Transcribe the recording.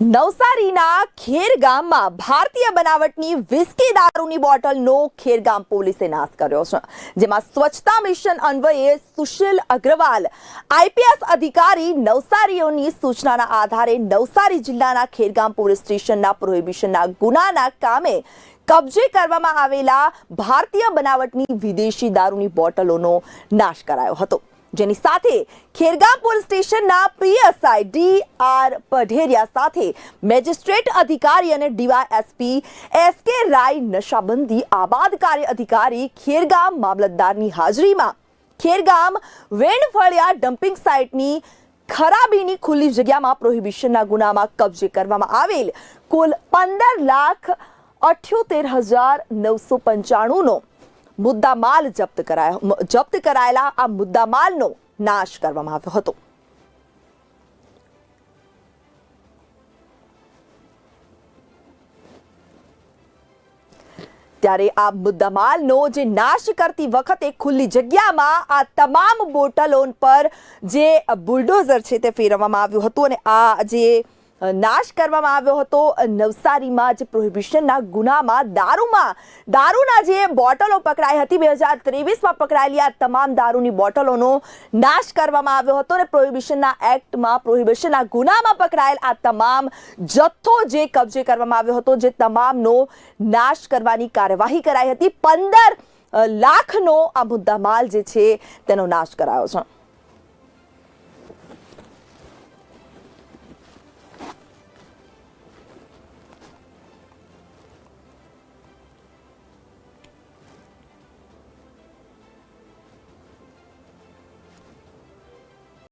નવસારીના ખેર ગામમાં ભારતીય બનાવટની વિસ્કી દારૂની બોટલનો ખેરગામ પોલીસે નાશ કર્યો છે, જેમાં સ્વચ્છતા મિશન અન્વયે સુશીલ અગ્રવાલ, આઈપીએસ અધિકારી નવસારીઓની સૂચનાના આધારે નવસારી જિલ્લાના ખેરગામ પોલીસ સ્ટેશનના પ્રોહિબિશનના ગુનાના કામે કબજે કરવામાં આવેલા ભારતીય બનાવટની વિદેશી દારૂની બોટલોનો નાશ કરાયો હતો. જેની સાથે ખેરગામ પોલીસ સ્ટેશનના પીએસઆઈ ડી આર પઢેરિયા સાથે મેજિસ્ટ્રેટ અધિકારી અને ડીવાયએસપી એસ કે રાય નશાબંધી આબાદકારી અધિકારી ખેરગામ મામલતદારની હાજરીમાં ખેરગામ વેણફળિયા ડમ્પિંગ સાઇટની ખરાબીની ખુલ્લી જગ્યામાં પ્રોહિબિશનના ગુનામાં કબજે કરવામાં આવેલ કુલ પંદર લાખ અઠ્યોતેર હજાર નવસો પંચાણુંનો મુદ્દામાલ જપ્ત કરાયો જપ્ત કરાયેલા આ મુદ્દામાલનો નાશ કરવામાં આવ્યો હતો. ત્યારે આ મુદ્દામાલનો જે નાશ કરતી વખતે ખુલ્લી જગ્યામાં આ તમામ બોટલો પર જે બુલડોઝર છે તે ફેરવવામાં આવ્યું હતું અને આ જે નાશ કરવામાં આવ્યો હતો. નવસારીમાં જે પ્રોહિબિશનના ગુનામાં દારૂમાં, દારૂના જે બોટલો પકડાઈ હતી, બે હજાર ત્રેવીસમાં પકડાયેલી આ તમામ દારૂની બોટલોનો નાશ કરવામાં આવ્યો હતો અને પ્રોહિબિશનના એક્ટમાં, પ્રોહિબિશનના ગુનામાં પકડાયેલ આ તમામ જથ્થો જે કબજે કરવામાં આવ્યો હતો, જે તમામનો નાશ કરવાની કાર્યવાહી કરાઈ હતી. પંદર લાખનો આ મુદ્દામાલ જે છે, તેનો નાશ કરાયો છે.